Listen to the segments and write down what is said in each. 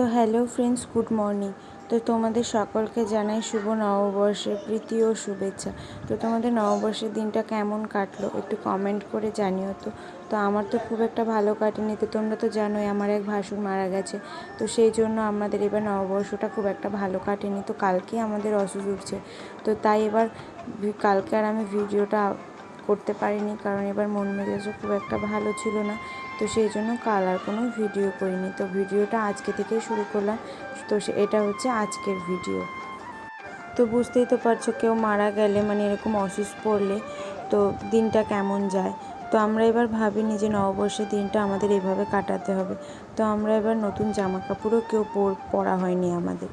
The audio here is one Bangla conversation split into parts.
তো হ্যালো ফ্রেন্ডস, গুড মর্নিং। তো তোমাদের সকলকে জানাই শুভ নববর্ষের প্রীতি ও শুভেচ্ছা। তো তোমাদের নববর্ষের দিনটা কেমন কাটলো একটু কমেন্ট করে জানিও তো। তো আমার তো খুব একটা ভালো কাটেনি, তো তোমরা তো জানোই আমার এক ভাসুর মারা গেছে। তো সেই জন্য আমাদের এবার নববর্ষটা খুব একটা ভালো কাটেনি, তো কালকেই আমাদের অসুখ উঠছে তো তাই এবার কালকে আর আমি ভিডিওটা করতে পারিনি, কারণ এবার মন মেজাজও খুব একটা ভালো ছিল না। তো সেই জন্য কাল আর কোনো ভিডিও করিনি। তো ভিডিওটা আজকে থেকেই শুরু করলাম। তো এটা হচ্ছে আজকের ভিডিও। তো বুঝতেই তো পারছ কেউ মারা গেলে মানে এরকম অসুস্থ পড়লে, তো দিনটা কেমন যায়? তো আমরা এবার ভাবিনি যে নববর্ষের দিনটা আমাদের এভাবে কাটাতে হবে। তো আমরা এবার নতুন জামা কাপড়ও কেউ পরা হয়নি আমাদের।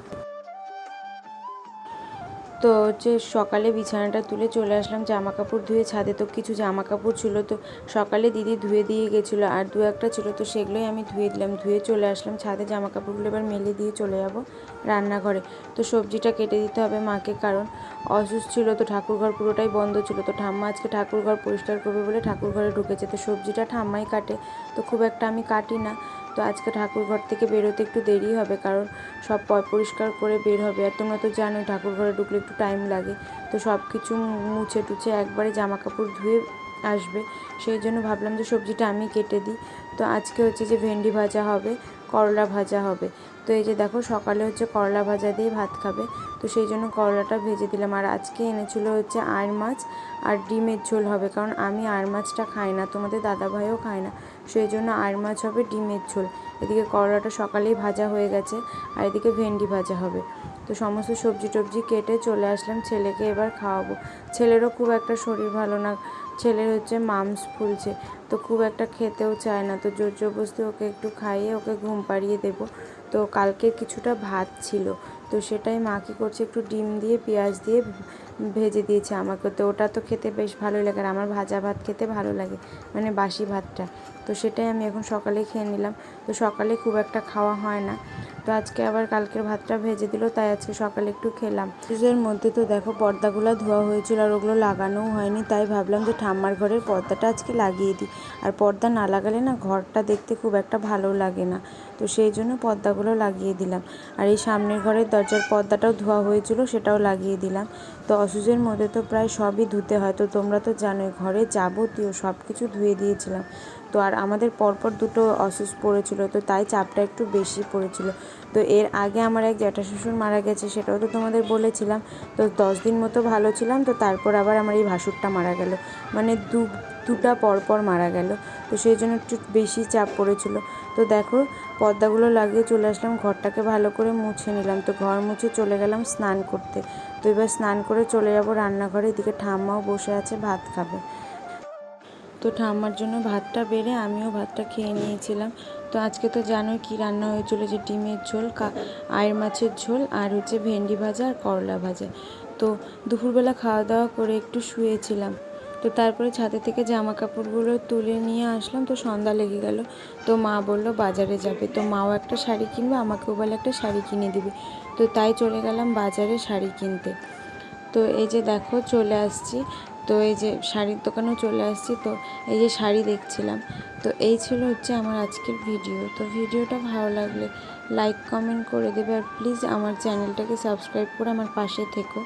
তো হচ্ছে সকালে বিছানাটা তুলে চলে আসলাম জামা কাপড় ধুয়ে ছাদে তো কিছু জামা কাপড় ছিল তো সকালে দিদি ধুয়ে দিয়ে গেছিল আর দু একটা ছিল তো সেগুলোই আমি ধুয়ে দিলাম, ধুয়ে চলে আসলাম ছাদে জামা কাপড়গুলো এবার মেলে দিয়ে চলে যাব রান্নাঘরে। তো সবজিটা কেটে দিতে হবে মাকে কারণ অসুস্থ ছিল তো ঠাকুরঘর পুরোটাই বন্ধ ছিল তো ঠাম্মা আজকে ঠাকুরঘর পরিষ্কার করবে বলে ঠাকুরঘরে ঢুকেছে। তো সবজিটা ঠাম্মাই কাটে, তো খুব একটা আমি কাটি না। তো আজকে ঠাকুরঘর থেকে বেরোতে একটু দেরি হবে, কারণ সব পরিষ্কার করে বের হবে। আর তোমরা তো জানোই ঠাকুরঘরে ঢুকলে একটু টাইম লাগে। তো সব কিছু মুছে টুছে একবারে জামা কাপড় ধুয়ে আসবে। সেই জন্য ভাবলাম যে সবজিটা আমি কেটে দিই। তো আজকে হচ্ছে যে ভেন্ডি ভাজা হবে, করলা ভাজা হবে। তো এই যে দেখো সকালে হচ্ছে করলা ভাজা দিয়ে ভাত খাবে, তো সেই জন্য করলাটা ভেজে দিলাম। আর আজকে এনেছিল হচ্ছে আর মাছ আর ডিমের ঝোল হবে, কারণ আমি আর মাছটা খাই না, তোমাদের দাদা ভাইও খায় না। সেই জন্য আর মাছ হবে ডিমের ঝোল। এদিকে করলাটা সকালেই ভাজা হয়ে গেছে, আর এদিকে ভেন্ডি ভাজা হবে। তো সমস্ত সবজি টবজি কেটে চলে আসলাম ছেলেকে এবার খাওয়াবো। ছেলেরও খুব একটা শরীর ভালো না, ছেলের হচ্ছে মামস ফুলছে, তো খুব একটা খেতেও চায় না, তো জোর জবরদস্তি ওকে একটু খাইয়ে ওকে ঘুম পাড়িয়ে দেবো। তো কালকে কিছুটা ভাত ছিল, তো সেটাই মা কী করছে একটু ডিম দিয়ে, পেঁয়াজ দিয়ে ভেজে দিয়েছে আমাকে, তো ওটা তো খেতে বেশ ভালোই লাগে আর আমার ভাজা ভাত খেতে ভালো লাগে মানে বাসি ভাতটা, তো সেটাই আমি এখন সকালে খেয়ে নিলাম, তো সকালে খুব একটা খাওয়া হয় না। তো আজকে আবার কালকের ভাতটা ভেজে দিল, তাই আজকে সকালে একটু খেলাম। ফ্রিজের মধ্যে তো দেখো পর্দাগুলো ধোয়া হয়েছিল আর ওগুলো লাগানোও হয়নি, তাই ভাবলাম যে ঠাম্মার ঘরের পর্দাটা আজকে লাগিয়ে দিই। আর পর্দা না লাগালে না ঘরটা দেখতে খুব একটা ভালো লাগে না, তো সেই জন্য পর্দাগুলো লাগিয়ে দিলাম। আর এই সামনের ঘরের দরজার পর্দাটাও ধোয়া হয়েছিল, সেটাও লাগিয়ে দিলাম। তো অসুজের মধ্যে তো প্রায় সবই ধুতে হয়, তো তোমরা তো জানোই ঘরে যাবতীয় সব কিছু ধুয়ে দিয়েছিলাম। তো আর আমাদের পরপর দুটো অসুস্থ পড়েছিল, তো তাই চাপটা একটু বেশি পড়েছিল। তো এর আগে আমার এক জ্যাঠা শ্বশুর মারা গেছে, সেটাও তো তোমাদের বলেছিলাম। তো দশ দিন মতো ভালো ছিলাম, তো তারপর আবার আমার এই ভাসুরটা মারা গেল। মানে দু, দুটা পরপর মারা গেল, তো সেই জন্য একটু বেশি চাপ পড়েছিল। তো দেখো, পর্দাগুলো লাগিয়ে চলে আসলাম, ঘরটাকে ভালো করে মুছে নিলাম। তো ঘর মুছে চলে গেলাম স্নান করতে। তো এবার স্নান করে চলে যাব রান্নাঘরে এদিকে ঠাম্মাও বসে আছে, ভাত খাবে। তো ঠাম্মার জন্য ভাতটা বেড়ে আমিও ভাতটা খেয়ে নিয়েছিলাম। তো আজকে তো জানোই কী রান্না হয়েছিল যে ডিমের ঝোল আয়ের মাছের ঝোল আর হচ্ছে ভেন্ডি ভাজা আর করলা ভাজা। তো দুপুরবেলা খাওয়া দাওয়া করে একটু শুয়েছিলাম। তো তারপরে ছাদে থেকে জামা কাপড়গুলো তুলে নিয়ে আসলাম, তো সন্ধ্যা লেগে গেল। তো মা বলল, বাজারে যাবে। তো মাও একটা শাড়ি কিনবে, আমাকেও বলে একটা শাড়ি কিনে দিবে। তো তাই চলে গেলাম বাজারে শাড়ি কিনতে। তো এই যে দেখো, চলে আসছি। তো এই যে শাড়ির দোকানেও চলে আসছি, তো এই যে শাড়ি দেখছিলাম, তো এই ছিল হচ্ছে আমার আজকের ভিডিও। তো ভিডিওটা ভালো লাগলে লাইক কমেন্ট করে দেবে আর প্লিজ আমার চ্যানেলটাকে সাবস্ক্রাইব করে আমার পাশে থেকো।